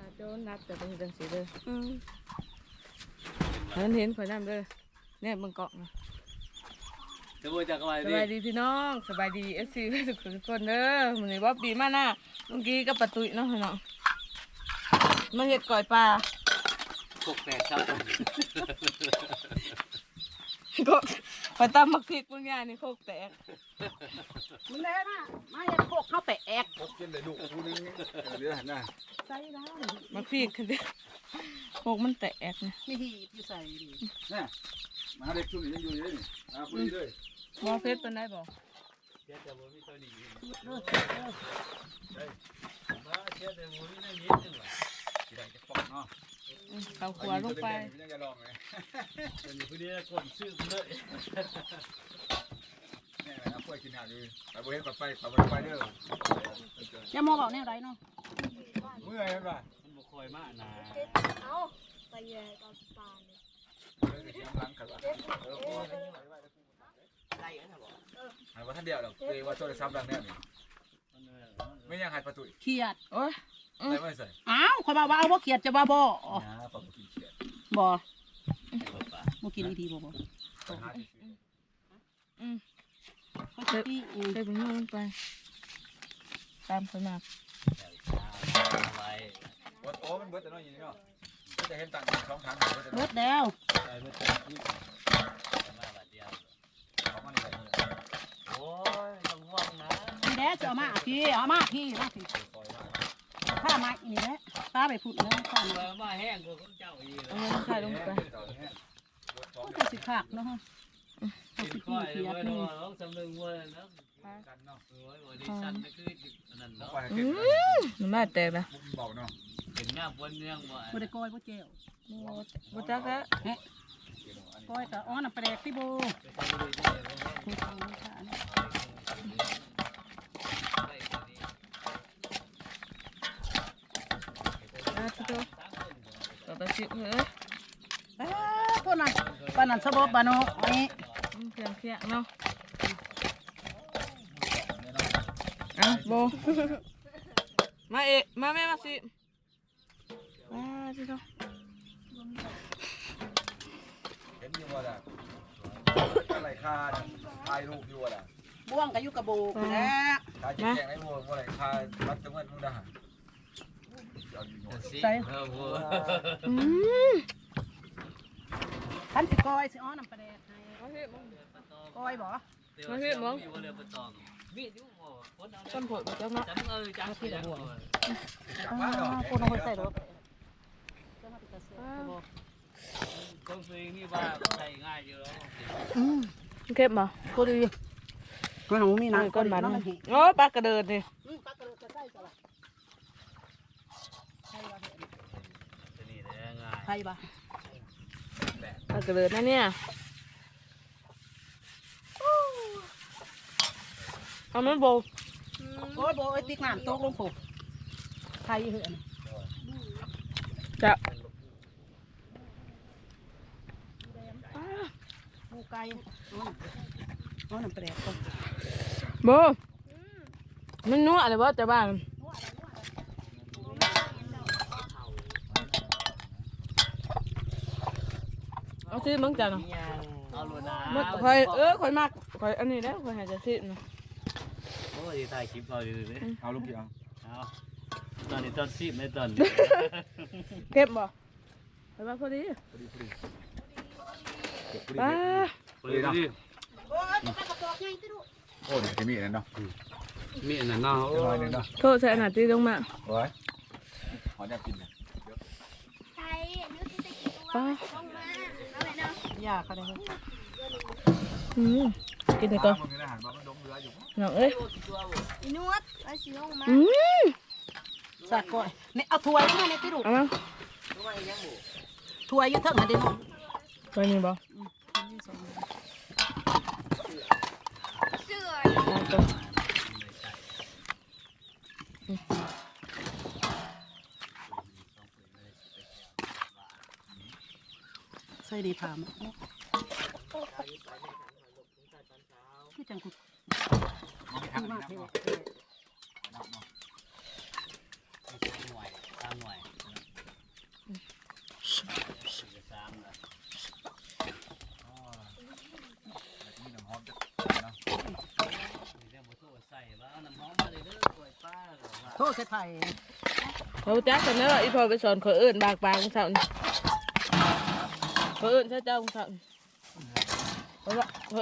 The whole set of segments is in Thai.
น่ะโจนนัดแต่เป็นจังสีเด้ออืมเห็นเห็นข่อยน้ำเด้อเนี่ยมึงเกาะนะจะพูจากอะไรสดิบายดีพี่น้องสบายดีเอฟซีทุกคนทุกคนเด้อมื้อนี้ว่าปีมาหน้าเมื่อกี้ก็ประตุยเนาะพี่น้องมาเฮ็ดก่อยปลาพวกแปดเช้าก็ไปตำมักพริกมึงยานี่โคกแตกมึงแน่นะมาเฮ็ดโคก เข้าไปแอกพบกินเลยลูกกูนึงเดี๋ยวหันหน้าใส่แล้วมักพริกคันเดียวโคกมันแตกนะมีหีบอยู่ใส่ดิน่ะมาเด็กชุดนี้ยังอยู่เลยนี่อ่าปุ้ยเลยบ่เพชรเป็นได้บ่เชื่อแต่บ่มีตัวนี้เด้อเด้อมาเชื่อแต่บ่มีนั่นนิดนึงว่ะกี่ได้จะฟอกเนาะอืมเข้าครัวลงไปยังจะลองเลยตัวนี้ผู้นี้กดซื้อเลย แม่นะปุ้ยกินหาอยู่ไปบ่เห็นไปไปไปไปเด้ออย่ามองบอกแนวใดเนาะเมื่อยมั้ยป่ะมันบ่คอยมากนะเอาไปแย่กับปลาเลยเดินไปเสียงหลังกันว่าเออพ่อหายว่าท่านเดียวดอกเตว่าโทรศัพท์ดังแน่นี่ไม่ยังหายประตูเครียดโอ้ยได้ไม่ใส่อ้าวขอยบอกว่าเอาบ่เครียดจะว่าบ่นะปอบกินเขียดบ่บ่กินอีทีบ่บ่ไปหาที่อืมเขาสิ พี่อืมใส่เป็นมือลงไป ตามสมัครอะไรวัดโอ้มันเบิดแต่น้อยอย่างนี้เนาะก็จะเห็นต่างสองทางเบิดแต่น้เบิอยดแล้วใส่เมื่อกี้มาบาทเดียวของมันอะไรเนี่ยโอ้ยต้องห่วงนะนี่แหละจะเอามาพี่เอามาพี่มาพี่ปล่อยมาผ้าม้นี่แหละผ้าไปพุ่นเลยผ้าตัวนี่มาแห้งกว่าของเจ้าอีกเอาเงินใส่ลงไปก็จะสิขากินสิก้พี่อยเครียดเว้ยนี่เนาะ สำนึกว่าเนาะกันเนาะโอ้ยวันนี้ฉันนี่คือนั่นเนาะปล่อยให้อืเก็บมน้ำมันแตกนะมุกเบาเนาะเป็นงามบนเรื่องบ่บ่ได้ก้อยบ่แก้วบ่จักแล้วเฮ้ก้อยก็อ้อน้ำปลาแดกพี่โบไปทำเลยได้บ่คุณฟังนี่ค่ะนี่อะทุกคนต่อไปสิเฮ้ยเอ้อคนนั้นปานนั้นสะบบาโนนี่อื มเพียงเพียงเนาะอะโบมาเอะมาแม่มาสิมาสิเนาะเห็นอยู่ว่าล่ะอะไรค่าถ่ายรูปอยู่ว่าล่ะบ่วงก็อยู่กับโบกูแหล้วถ่ายแจงให้พวกว่าอะไรค่าวัดจังหวัดมุกดาหารเอาอยู่หน่อยสิเออบ่อืมท่านสิก้อยสิอ้อน้ำปลาแดกให้ มาสิมึงก้อยบ่มีบ่เรือปตองมีอยู่บ่คนเอาต้นโผล่มาจังเนาะจังเออจังสิจังจับมาคนเอาคนใส่รถคนซื้อนี่ว่าใช้ง่ายอยู่แล้วอืมเก็บมาก็ดีมันหนูมีหนัน้ำก้นมันโอ้ปลากระเดินดิปลากระโดดจะใส่จ้ะใช่ป่ะตัวนี้แหละง่ายใช่ป่ะปลากระเดินนะเนี่ย เอามันโบโอ้ยโบไอ้ติ๊กน้ำตกลงผูกใครเหรอจะหมูไก่อ้ออ้อน้ำปลาแดกก่อนโบมันนัวอะไรวะจะบ้านเอาสิมึงจ้ะเนาะเอาโลนะมันคอยเออคอยมากคอยอันนี้แล้วคอยหายใจสิเนาะโอ้ ยถ่ายคลิปเอาอยู่เลยเอาลูกกี่เอาเอาตอนนี้ตอนซีบในตอนเก็บบ่ไปบ้านพอดีพอดีพอดีเก็บพอดีป้าเก็บพอดีโอ้ยปลากระบอกไงที่ดูโอ้ยจะมีอะไรเนาะมีอันนั้นเนาะเรียบร้อยหนึ่งเนาะโทษใส่หน้าตีลงมาโอ้ยขออยากกินนะใช่นึกจะกินตัวป้าลงมาเอาไปเนาะยาเขาได้อืม กินไปก่อนมึงกินอาหารมันดมเรืออยู่น้องเอ้ยอีนวดไปสิลงมาอืมสักก้อยนี่เอาถ้วยมาในที่ดูเอามาถ้วยอยู่เทั้งหันเดนไปนี่บ่เสือ จังคุณมหน่วยตามหน่วยสี่เสียไผ่เฮ้ยป้าโทษใส่ไผ่เขาจ๊กกันเนอะอีพอไปสอนขอเอื่นบากบางสอนขอเอิญใช่เจ้าสอนขอ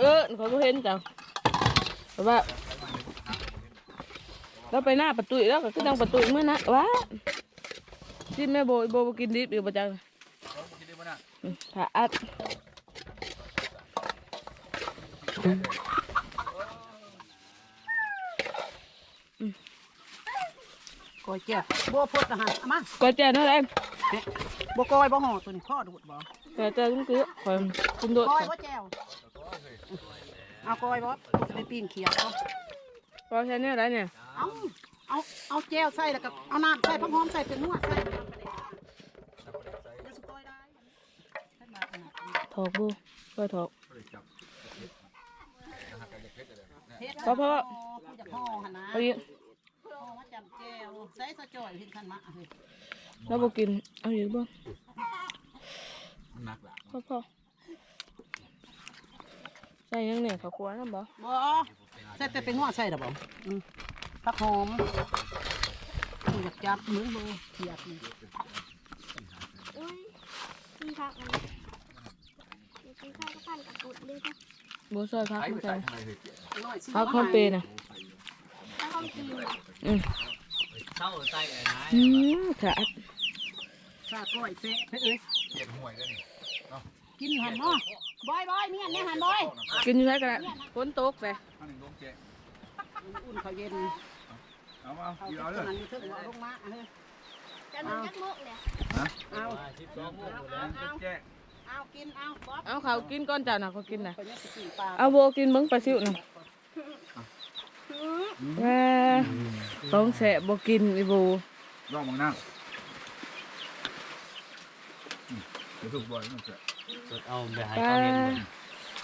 เอิญขอเห็นเจ้า เพราะว่าเราไปหน้าประตูอีกแล้วก็คือจังประตูอีกมื้อนะว้าที่แม่โบโบบ่กินดิบอยู่ประจังกินได้บ่น่ะอืมถ้าอัดกอยเจียบัวพดอาหารเอามาก็แจ้นั่นแหละเนี่ยบัวกอยบ่ห่อตัวนี้พ่อดูดบ่แต่เจ้าต้องคือคอยกินโดด กอยบ่แจว เอากอยบ่ไปปีนเขียวเอาพอแค่นี้อะไรเนี่ย เอาเอาเอาแจวใส่แล้วก็เอาน้ำใส่ผักหอมใส่เป็นนวดใส่เดี๋ยวสุกอยได้ถอกบูก็ถอกบ่ได้จับนะฮะกันเผ็ดเลยนะเฮ็ดเพราะเพราะผู้จะห่อหั่นนะเอาอีกห่อมาจำแจวใส่สะจ่อยเห็นคันมะเฮ้ยแล้วบกิน เอาอีกบ้างมันหนักล่ะพ่อพ่อ ใส่ยังเนี่ยข้าวคั่วน้ำบ่บ่ใส่แต่เป็นนวดใส่ดอกบ่อืมผักหอมอยากจับมือบ่เขียดนี่อุ้ยกินข้าวอะไรกินข้าวก็ปั่นกับกุดเลยนะบูซอยพักใช้ไปมาใส่ใส่ทางไหนเฮ้ยน้อยสิพักคอนเปย์น่ะถ้าเขากินอืมเศร้าใจไอ้นายอืมขาดซาก้อยเสะเฮ้ยเอ้ยเปลี่ยนห่วยแล้วนี่ กินหันบ่บอยบอยเมียนเนี่ยหันบอยกินอยู่ไหนกันละฝนตกไปอันหนึ่งลงเจ๊อุ่นข้าวเย็นเอามาเอาเอาเจ้าเอาเลยนั้นอยู่เทึงเอาลงมาเฮ้ยจะมีจักมุกเนี่ยเอาว่าชิปสองโมงหมดแล้วเอาเจ๊เอากินเอาบ๊อบเอาเขาวกินก้อนจ้าน่ะเขากินน่ะข้าวเย็นสิกินปลาเอาโบกินเบิ้งปลาซิวน่ะว้าต้องแสะโบกินอีโบลองมึงนั่งอืมเดี๋ยวถูกบ่อยมันจะ เอาไปให้ว้าเขาเห็นหมด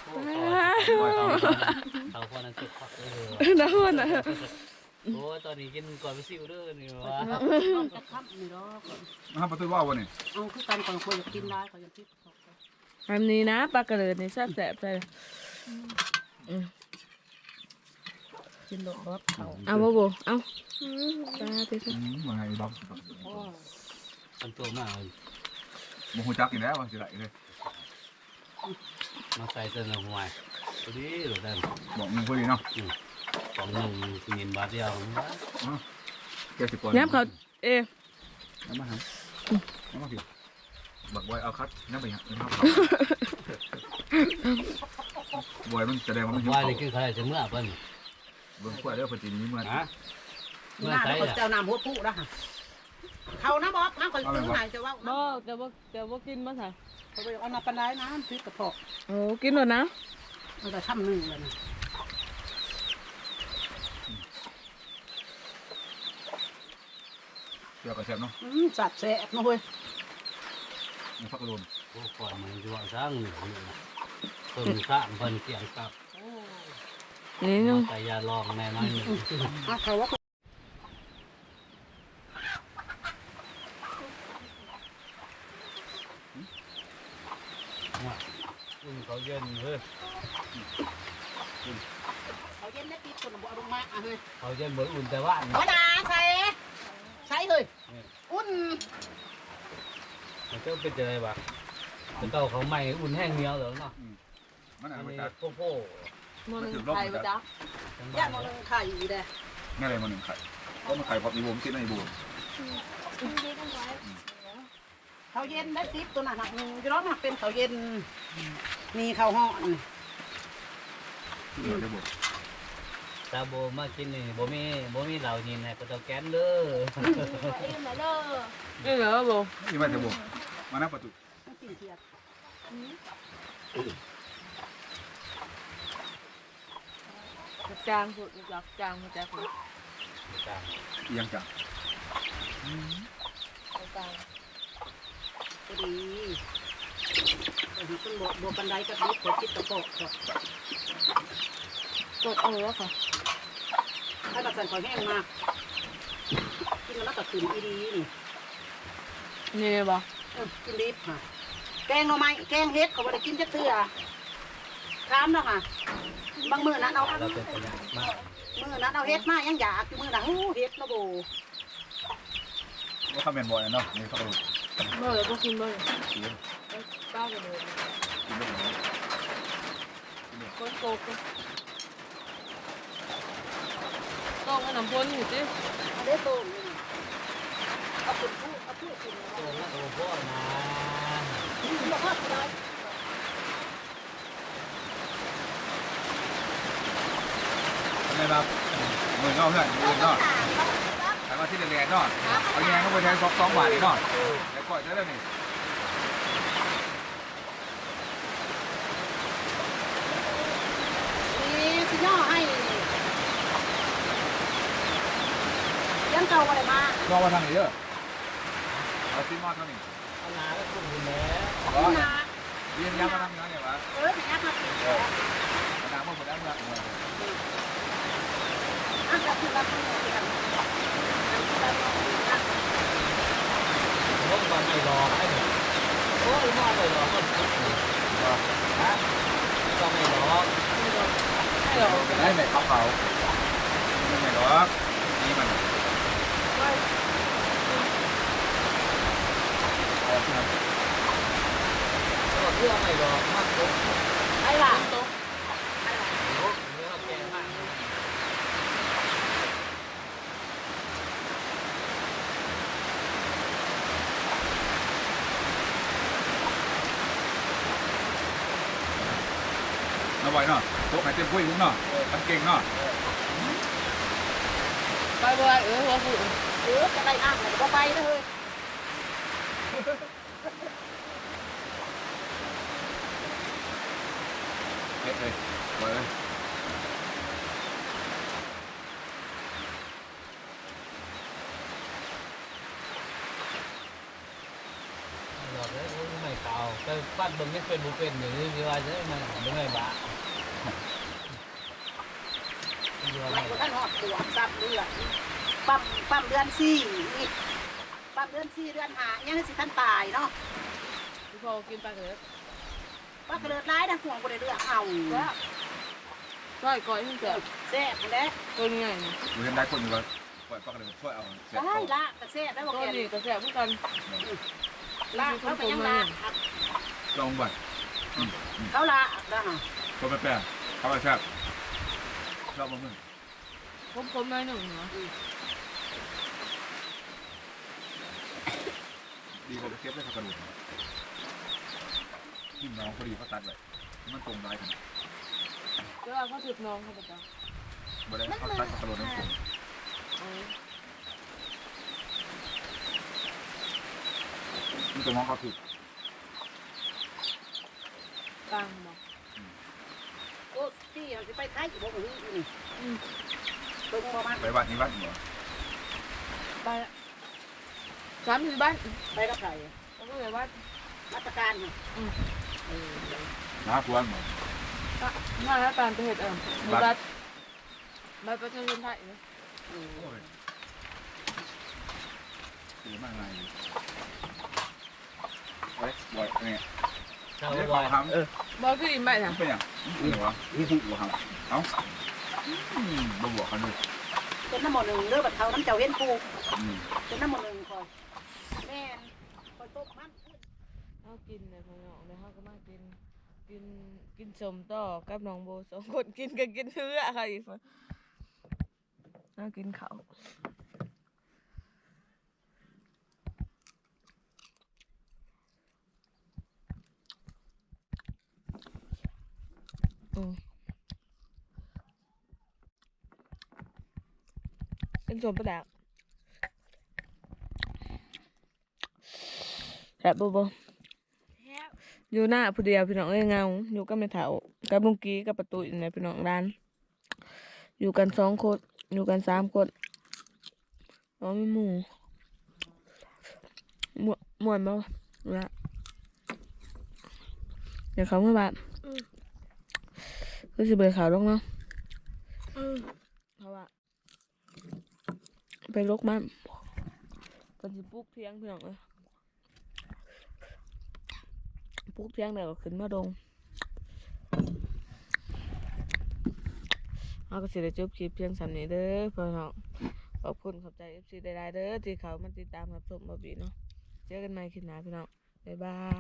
โอ้ยเขาคนนั้นสุดพักเลยน้ำมันอะโอ้ตอนนี้กินก่อนไปซิวเด้อนี่วะต้องจะค้ำนี่ดอกมาหาประตูว่าวะนี่เอาคือกันก่อนคนอยากกินได้เขาอยากกินอันนี้นะปลากระเดิดนี่แซ่บแซ่บเลยอืมกินดอกบ๊อบเขาเอาโบโบเอาตาไปซะอืมว่าไงบ๊อบทำตัวมาบ่ฮู้จักอีกแล้วว่าสิได้เลย มาใส่เต้นหัวพอดีหรือเดินบอกมึงพอดีเนาะของหนึ่งเงินบาทเดียวแกสิปล่อยย้ำเขาเอะเอามาหาเอามาสิบักบอยเอาคัดนั่นไปฮะเอาคัดบอยมันแสดงว่ามันหิวว่าข้าวนี่คือใครจะเมื่อเพิ่นเบิ่งกล้วยเด้อเพิ่นสิมีเมื่อฮะเมื่อหน้าใส่แล้วก็เจ้าน้ำหัวผู้นะฮะ เขานะบ๊อบน้ำคนซื้อไหนจะว่าโบแต่โบแต่โบกินมั้งค่ะเขาไปเอาน้ำปลาไหลน้ำพริกกระเพาะโอ้กินหมดนะมันจะทำหนึ่งเลยนะเกี่ยวกับแซ่บเนาะอืมสัตว์แสบนะเว้ยมันพักรวมโอ้ก่อนมันจะว่าสร้างหนึ่งเพิ่นข้ามเพิ่นเสียงกลับนี่นึงแต่ยาลองแน่น้อยหนึ่ง เอาเขาว่าอุ่นเขาเย็นเฮ้ยเขาเย็นได้ปีคนบ่ลงมาอะเฮ้ยเขาเย็นเหมือนอุ่นแต่ว่าหัวหน้าใส่ใส่เฮ้ยอุ่นมันก็เป็นอะไรบ้างเป็นเก่าเขาใหม่อุ่นแห้งเหนียวเหรอเนาะมันอัอ่านนมานี้จากโป้โป้มันไข่ปะจ๊ะย่างมันไข่อยู่เด้แม่อะไรมาหนึ่งไข่ก็มาไข่พอมีบุมกินในบุมกินดีกันไว้ เขาเย็นได้ปีตัวนั้นหักหนึ่งจะร้องหักเป็นเขาเย็น มีข้าวห่อนที่เหลือได้บุมตาโบมากินนี่โบมีโบมีเหล่ายินให้ก็ต้องแกนเด้อเอ็มมาเด้อนี่เหรอโบนี่มาจะบุมมาหน้าประตูมันกินเทียดจางสุดจากจางมาจากเอียงจังจาง ก็ดีแต่ที่ต้นบัวบัวบันไดกับลูกหัวจิตตะโกะครับกดเอาแล้วค่ะถ้าตัดสันคอยแห้งมากกินแล้วก็ขึ้นอีดีนี่นี่บ่เออกินดิบค่ะแกงหน่อไม้แกงเฮ็ดเขาบ่ได้กินจักเทื่อถามเนาะค่ะบางมื้อนั้นเอาเราเป็นคนมากมื้อนั้นเอาเฮ็ดมายังอยากอยู่มื้อนั้นอู้เฮ็ดเนาะโบว่าข้าวแมนบอยเนาะนี่เขาดูเมื่อไหร่ก็กินเลยกินป้ากันเลยกินได้ไหมคนโกกต้องขนมพ้นอยู่สิอันนี้ตูนนี่เอาเป็นผู้เอาผู้กินนะโอ้โหโอ้โหนะบอกว่าอะไรอะไรแบบเหมือนเงาเพื่อนยืนเนาะแต่ ว่าที่เรียนเนาะเอาแยงเข้าไปแทนสองสองบาทเนาะแล้วก่อยได้แล้วนี่นี่สิย่อให้ยังเก่าอะไรมาลองมาทางนี้เด้อเอาซีมอดเท่านี้เอาหนาแล้วคุณคุณแม่อ๋อขึ้นมาเรียนย้ำมาทำงานเนี่ยวะเออเนี่ยมาติดแล้วมาดามหมดแล้วเมื่ออะจะคือรับทั้งหมดกันผมก็ไม่รอให้เนี่ยโอ้ยมอ ไม่รอคนพุทธนี่ฮะก็ไม่รอให้หรอได้ไหมเขาเขาไม่ไหมหรอกนี่มันเอาที่นั่น ก็เพื่อไม่รอมากปุ๊บ ไอ้ล่ะ โต๊ะ โอ้เนื้อแกงมาก เอาไว้เนาะ โต๊ะไหนเต็มพุ้ยมุ้งเนาะทำเก่งเนาะไปบ่อยเออหัวฟูเออจะ ไปอ่างไหนก็ไปเลยเฮ้ยเลยปล่อยเลยรอเลยโอ้ยไม่เก่าไปปั้นเบิ่งไม่เป็นบุเป็นอย่างนี้ดีว่าจะได้มาไม่ไม่บ้าดีว่าไม่ไม่ก็ท่านหอดตัวซับเลือดปั๊มปั๊มเดือนสี่นี่ปั๊มเดือนสี่เดือนหายังสิท่านตายเนาะพี่พอกินปลาเกิดว่ากระเดิดร้ายนะห่วงกระเดิดเลือดเอาก้อยก้อยที่เกิดแซ่บแล้วตัวนี้ไงนี่ดูเห็นได้คนอยู่ว่าปล่อยปากกระเดินช่วยเอาเสร็จได้ละกระแซ่บได้บอกตัวแกนี้ก็แซ่บเหมือนกันละเขาไปยังละลองบัดเขาละได้ฮะตัวแปรๆเขาไปแซ่บ ชอบมึงคมๆหน่อยหนึ่งเนาะดีกว่าไปเก็บได้ผักกระดูกกินน้องพอดีเขาตัดเลยมันตรงได้กันเวลาเขาถือน้องเขาไปจ้ะบ่ได้เขาตัดผักกระดูกนั่นตรงเอานี่ตัวน้องเขาถูกตังบ่โอ้ที่เขาจะไปไทยอยู่บ่หือนี่เบิ่งบ่มันไปวัดนี้วัดเหรอไปละสามสิบบ้านไปกับใครแล้วก็เลยว่ามาตรการฮะน้าควรเหรอมาแล้วตามไปเห็ดเออมีบัตรบัตรประชาชนไทยเนี่ยโอ้ยดีมากเลยเฮ้ยบอยเนี่ยเจ้านี่ว่าเขาทำเออ บอกคืออีกใบนะเป็นอย่างนี่เหรอวะนี่ถูกหัวครับเอ้าบ่บวกกันเลยเป็นน้ำหมอหนึ่งเด้อบัดเขาน้ำเจ้าเห็นปูอืมเป็นน้ำหมอหนึ่งคอยแม่นคอยตบมันเขากินเลยพี่น้องแล้วเขาก็มากินกินกินสมต่อกับน้องโบสองคนกินกันกินเพื่อค่ะอีกคนเอากินเขาวอืม เป็นสมประดักแซ่บบ่บ่อยู่หน้าผู้เดียวพี่น้องเอ้ยเงา อยู่กับแม่เฒ่ากับลุงกี้กับประตูอยู่ในพี่น้องร้าน อยู่กันสองคนอยู่กันสามคนอ๋อมีหมูมวนม่วนบ่ละเดี๋ยวเขาเมื่อบ้าน คือสิเบิดข่าวลงเนาะเพราะว่าไปลกมันคนสิปลูกเพียงพี่น้องเอ้ยปลูกเพียงเดียวก็ขึ้นมาดงเอาก็สิได้จบคลิปเพียงสำนี้เด้อพี่น้องขอบคุณขอบใจ FC ได้ๆเด้อที่เขามาติดตามรับชมบ่บีเนาะเจอกันใหม่คลิปหน้าพี่น้องบ๊ายบาย